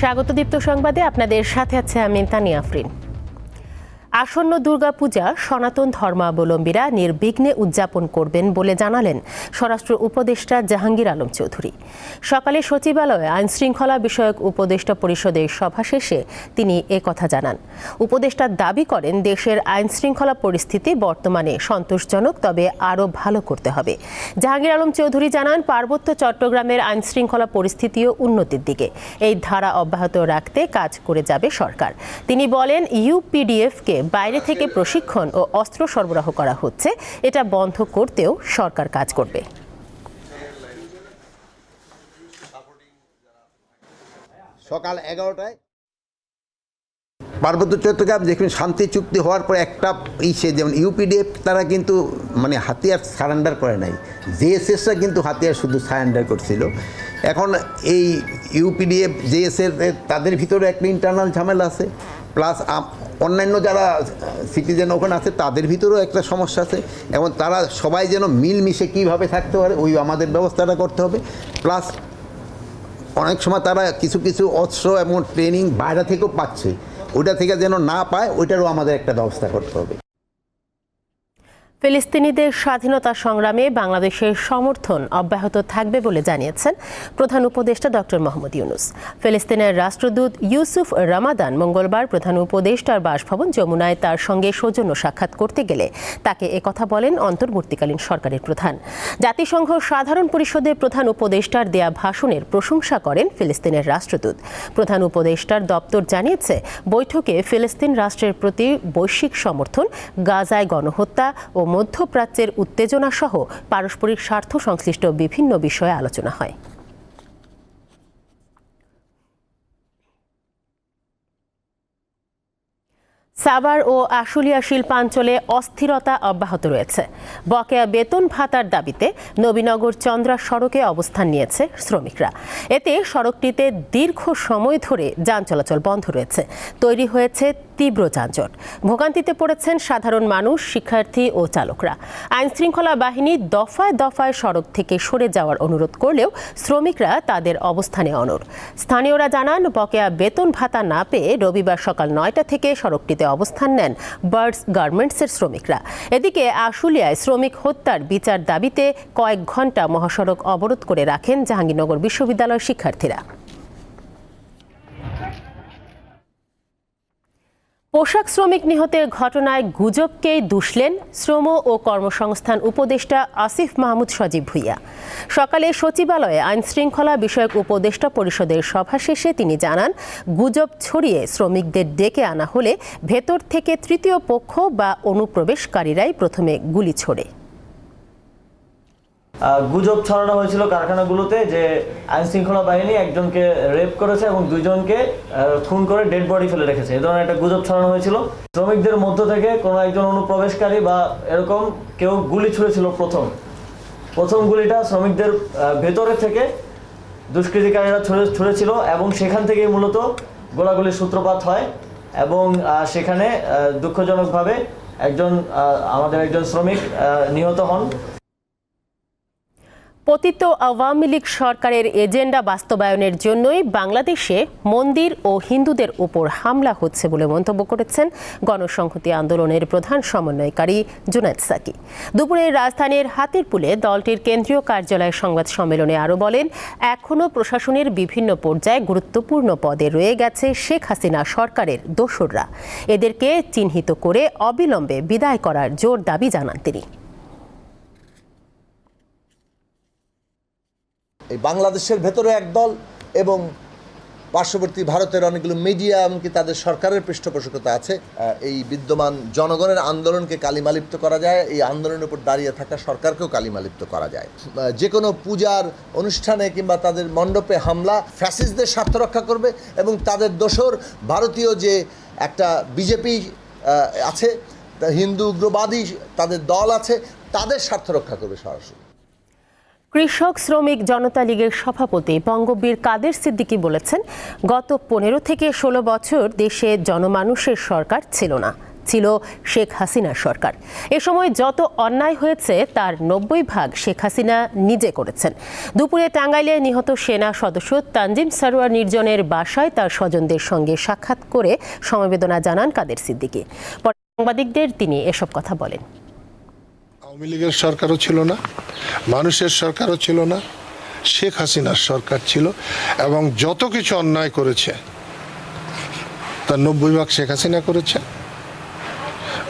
স্বাগত দীপ্ত সংবাদে। আপনাদের সাথে আছে আমি তানিয়া আফরিন। আসন্ন দুর্গাপূজা সনাতন ধর্মাবলম্বীরা নির্বিঘ্নে উদযাপন করবেন বলে জানালেন স্বরাষ্ট্র উপদেষ্টা জাহাঙ্গীর আলম চৌধুরী। সকালে সচিবালয়ে আইন শৃঙ্খলা বিষয়ক উপদেষ্টা পরিষদের সভা শেষে তিনি কথা জানান। উপদেষ্টা দাবি করেন, দেশের আইন শৃঙ্খলা পরিস্থিতি বর্তমানে সন্তোষজনক, তবে আরও ভালো করতে হবে। জাহাঙ্গীর আলম চৌধুরী জানান, পার্বত্য চট্টগ্রামের আইন শৃঙ্খলা পরিস্থিতিও উন্নতির দিকে। এই ধারা অব্যাহত রাখতে কাজ করে যাবে সরকার। তিনি বলেন ইউপিডিএফকে বাইরে থেকে প্রশিক্ষণ ও অস্ত্র সরবরাহ করা হচ্ছে। এটা বন্ধ করতেও সরকার কাজ করবে। সকাল এগারোটায় পার্বত্য চট্টগ্রাম যেখানে শান্তি চুক্তি হওয়ার পর একটা ইসে, যেমন ইউপিডিএফ, তারা কিন্তু মানে হাতিয়ার সারেন্ডার করে নাই। জেএসএসরা কিন্তু হাতিয়ার শুধু সারেন্ডার করছিল। এখন এই ইউপিডিএফ জেএসএর তাদের ভিতরে একটা ইন্টারনাল ঝামেলা আছে প্লাস অন্যান্য যারা সিটিজেন ওখানে আছে, তাদের ভিতরেও একটা সমস্যা আছে, এবং তারা সবাই যেন মিলমিশে কীভাবে থাকতে পারে, ওই আমাদের ব্যবস্থাটা করতে হবে প্লাস অনেক সময় তারা কিছু কিছু অস্ত্র এবং ট্রেনিং বাইরে থেকেও পাচ্ছে ওইটা থেকে যেন না পায়, ওইটারও আমাদের একটা ব্যবস্থা করতে হবে। ফিলিস্তিনিদের স্বাধীনতা সংগ্রামে বাংলাদেশের সমর্থন অব্যাহত থাকবে বলে জানিয়েছেন প্রধান উপদেষ্টা ডক্টর মোহাম্মদ ইউনুস। ফিলিস্তিনের রাষ্ট্রদূত ইউসুফ রামাদান মঙ্গলবার প্রধান উপদেষ্টার বাসভবন যমুনায় তার সঙ্গে সৌজন্য সাক্ষাৎ করতে গেলে তাকে একথা বলেন অন্তর্বর্তীকালীন সরকারের প্রধান। জাতিসংঘ সাধারণ পরিষদের প্রধান উপদেষ্টার দেয়া ভাষণের প্রশংসা করেন ফিলিস্তিনের রাষ্ট্রদূত। প্রধান উপদেষ্টার দপ্তর জানিয়েছে, বৈঠকে ফিলিস্তিন রাষ্ট্রের প্রতি বৈশ্বিক সমর্থন, গাজায় গণহত্যা ও মধ্যপ্রাচ্যের উত্তেজনা সহ পারস্পরিক স্বার্থ সংশ্লিষ্ট বিভিন্ন বিষয়ে আলোচনা হয়। সাভার ও আশুলিয়া শিল্পাঞ্চলে অস্থিরতা অব্যাহত রয়েছে। বকেয়া বেতন ভাতার দাবিতে নবীনগর চন্দ্রা সড়কে অবস্থান নিয়েছে শ্রমিকরা। এতে সড়কটিতে দীর্ঘ সময় ধরে যান চলাচল বন্ধ রয়েছে। তৈরি হয়েছে তীব্র যানজট। ভোগান্তিতে পড়েছেন সাধারণ মানুষ, শিক্ষার্থী ও চালকরা। আইন শৃঙ্খলা বাহিনী দফায় দফায় সড়ক থেকে সরে যাওয়ার অনুরোধ করলেও শ্রমিকরা তাদের অবস্থানে অনড়। স্থানীয়রা জানান, বকেয়া বেতন ভাতা না পেয়ে রবিবার সকাল নয়টা থেকে সড়কটিতে অবস্থান নেন বার্ডস গার্মেন্টসের শ্রমিকরা। এদিকে আশুলিয়ায় শ্রমিক হত্যার বিচার দাবিতে কয়েক ঘণ্টা মহাসড়ক অবরোধ করে রাখেন জাহাঙ্গীরনগর বিশ্ববিদ্যালয়ের শিক্ষার্থীরা। পোশাক শ্রমিক নিহতের ঘটনায় গুজবকেই দুষলেন শ্রম ও কর্মসংস্থান উপদেষ্টা আসিফ মাহমুদ সজীব ভুইয়া। সকালে সচিবালয়ে আইন শৃঙ্খলা বিষয়ক উপদেষ্টা পরিষদের সভা শেষে তিনি জানান, গুজব ছড়িয়ে শ্রমিকদের ডেকে আনা হলে ভেতর থেকে তৃতীয় পক্ষ বা অনুপ্রবেশকারীরাই প্রথমে গুলি ছোড়ে। গুজব ছড়ানো হয়েছিল কারখানাগুলোতে যে আইন শৃঙ্খলা বাহিনী একজনকে রেপ করেছে এবং দুইজনকে আহ, খুন করে ডেড বডি ফেলে রেখেছে। এই ধরনের একটা গুজব ছড়ানো হয়েছিল। শ্রমিকদের মধ্য থেকে কোনো একজন অনুপ্রবেশকারী বা এরকম কেউ গুলি ছুঁড়েছিল প্রথম। প্রথম গুলিটা শ্রমিকদের ভেতরে থেকে দুষ্কৃতিকারীরা ছুঁড়ে ছুঁড়েছিল এবং সেখান থেকেই মূলত গোলাগুলির সূত্রপাত হয় এবং সেখানে দুঃখজনকভাবে একজন আমাদের একজন শ্রমিক নিহত হন। পতিত আওয়ামী লীগ সরকারের এজেন্ডা বাস্তবায়নের জন্যই বাংলাদেশে মন্দির ও হিন্দুদের উপর হামলা হচ্ছে বলে মন্তব্য করেছেন গণসংহতি আন্দোলনের প্রধান সমন্বয়কারী জুনায়দ সাকি। দুপুরে রাজধানীর হাতিরপুলে দলটির কেন্দ্রীয় কার্যালয় সংবাদ সম্মেলনে আরও বলেন, এখনও প্রশাসনের বিভিন্ন পর্যায়ে গুরুত্বপূর্ণ পদে রয়ে গেছে শেখ হাসিনা সরকারের দোসররা। এদেরকে চিহ্নিত করে অবিলম্বে বিদায় করার জোর দাবি জানান তিনি। এই বাংলাদেশের ভেতরে এক দল এবং পার্শ্ববর্তী ভারতের অনেকগুলো মিডিয়া এমনকি তাদের সরকারের পৃষ্ঠপোষকতা আছে এই বিদ্যমান জনগণের আন্দোলনকে কালিমালিপ্ত করা যায়, এই আন্দোলনের উপর দাঁড়িয়ে থাকা সরকারকেও কালিমালিপ্ত করা যায়। যে কোনো পূজার অনুষ্ঠানে কিংবা তাদের মণ্ডপে হামলা ফ্যাসিস্টদের স্বার্থ রক্ষা করবে এবং তাদের দোসর ভারতীয় যে একটা বিজেপি আছে হিন্দু উগ্রবাদী তাদের দল আছে, তাদের স্বার্থ রক্ষা করবে সরাসরি। কৃষক, শ্রমিক, জনতা লীগের সভাপতি বঙ্গবীর কাদের সিদ্দিকী বলেছেন, গত পনেরো থেকে ষোলো বছর দেশে জনমানুষের সরকার ছিল না, ছিল শেখ হাসিনার সরকার। এ সময় যত অন্যায় হয়েছে, তার নব্বই ভাগ শেখ হাসিনা নিজে করেছেন। দুপুরে টাঙ্গাইলে নিহত সেনা সদস্য তানজিম সারোয়ার নির্জনের বাসায় তার স্বজনদের সঙ্গে সাক্ষাৎ করে সমবেদনা জানান কাদের সিদ্দিকী। পরে সাংবাদিকদের তিনি এসব কথা বলেন। আওয়ামী লীগের সরকারও ছিল না, মানুষের সরকারও ছিল না, শেখ হাসিনার সরকার ছিল, এবং যত কিছু অন্যায় করেছে, তার নব্বই ভাগ শেখ হাসিনা করেছে।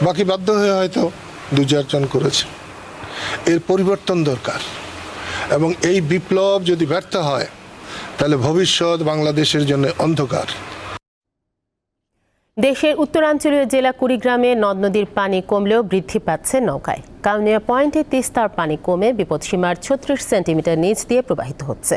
বাকি বাধ্য হয়ে হয়তো দু চারজন করেছে। এর পরিবর্তন দরকার। এবং এই বিপ্লব যদি ব্যর্থ হয়, তাহলে ভবিষ্যৎ বাংলাদেশের জন্য অন্ধকার। দেশের উত্তরাঞ্চলীয় জেলা কুড়িগ্রামে নদ নদীর পানি কমলেও বৃদ্ধি পাচ্ছে নৌকায়। কাউনিয়া পয়েন্টে তিস্তার পানি কমে বিপদসীমার ছত্রিশ সেন্টিমিটার নিচ দিয়ে প্রবাহিত হচ্ছে।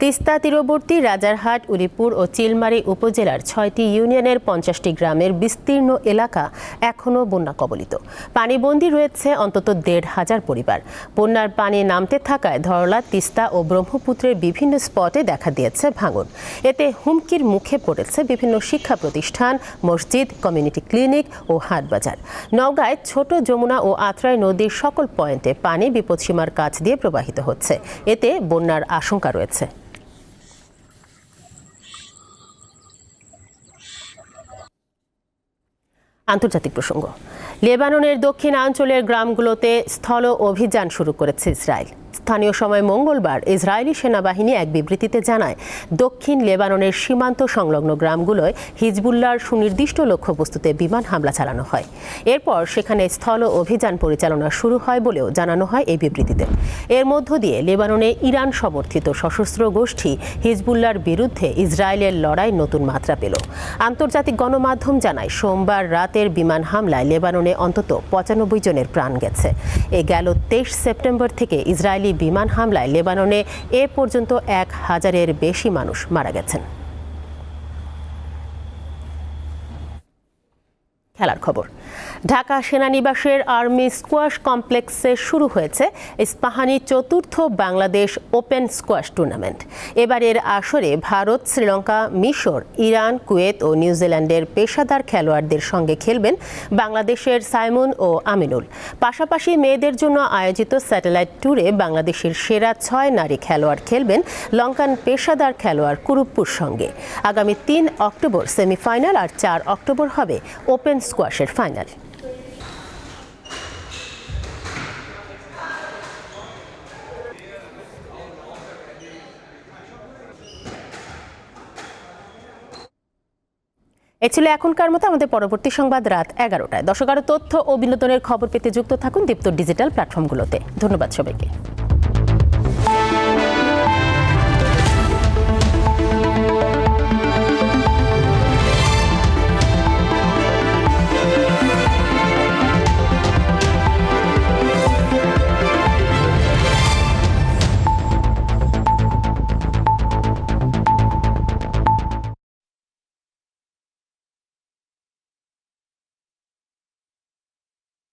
তিস্তা, তীরবর্তী রাজারহাট উলিপুর ও চিলমারি উপজেলার ছয়টি ইউনিয়নের পঞ্চাশটি গ্রামের বিস্তীর্ণ এলাকা এখনও বন্যা কবলিত। পানিবন্দী রয়েছে অন্তত দেড় হাজার পরিবার। বন্যার পানি নামতে থাকায় ধরলা, তিস্তা ও ব্রহ্মপুত্রের বিভিন্ন স্পটে দেখা দিয়েছে ভাঙন। এতে হুমকির মুখে পড়েছে বিভিন্ন শিক্ষা প্রতিষ্ঠান, মসজিদ, কমিউনিটি ক্লিনিক ও হাটবাজার। নওগাঁয় ছোট যমুনা ও আত্রাই নদীর সকল পয়েন্টে পানি বিপদসীমার কাছ দিয়ে প্রবাহিত হচ্ছে। এতে বন্যার আশঙ্কা রয়েছে। আন্তর্জাতিক প্রসঙ্গ। লেবাননের দক্ষিণ অঞ্চলের গ্রামগুলোতে স্থল অভিযান শুরু করেছে ইসরায়েল। স্থানীয় সময় মঙ্গলবার ইসরায়েলি সেনাবাহিনী এক বিবৃতিতে জানায়, দক্ষিণ লেবাননের সীমান্ত সংলগ্ন গ্রামগুলোয় হিজবুল্লার সুনির্দিষ্ট লক্ষ্যবস্তুতে বিমান হামলা চালানো হয়। এরপর সেখানে স্থল অভিযান পরিচালনা শুরু হয় বলেও জানানো হয় এই বিবৃতিতে। এর মধ্য দিয়ে লেবাননে ইরান সমর্থিত সশস্ত্র গোষ্ঠী হিজবুল্লার বিরুদ্ধে ইসরায়েলের লড়াই নতুন মাত্রা পেল। আন্তর্জাতিক গণমাধ্যম জানায়, সোমবার রাতের বিমান হামলায় লেবাননে অন্তত পঁচানব্বই জনের প্রাণ গেছে। এ গেল তেইশ সেপ্টেম্বর থেকে ইসরায়েলি বিমান হামলায় লেবাননে এ পর্যন্ত এক হাজারের বেশি মানুষ মারা গেছেন। খেলার খবর। ঢাকা সেনানিবাসের আর্মি স্কোয়াশ কমপ্লেক্সে শুরু হয়েছে ইস্পাহানি চতুর্থ বাংলাদেশ ওপেন স্কোয়াশ টুর্নামেন্ট। এবারের আসরে ভারত, শ্রীলঙ্কা, মিশর, ইরান, কুয়েত ও নিউজিল্যান্ডের পেশাদার খেলোয়াড়দের সঙ্গে খেলবেন বাংলাদেশের সাইমন ও আমিনুল। পাশাপাশি মেয়েদের জন্য আয়োজিত স্যাটেলাইট ট্যুরে বাংলাদেশের সেরা ছয় নারী খেলোয়াড় খেলবেন লঙ্কান পেশাদার খেলোয়াড় কুরুপ্পুর সঙ্গে। আগামী তিন অক্টোবর সেমিফাইনাল আর চার অক্টোবর হবে ওপেন স্কোয়াশের ফাইনাল এ ছিল এখনকার মতো, আমাদের পরবর্তী সংবাদ রাত এগারোটায়। দর্শক আরও তথ্য ও বিনোদনের খবর পেতে যুক্ত থাকুন দীপ্ত ডিজিটাল প্ল্যাটফর্মগুলোতে। ধন্যবাদ সবাইকে।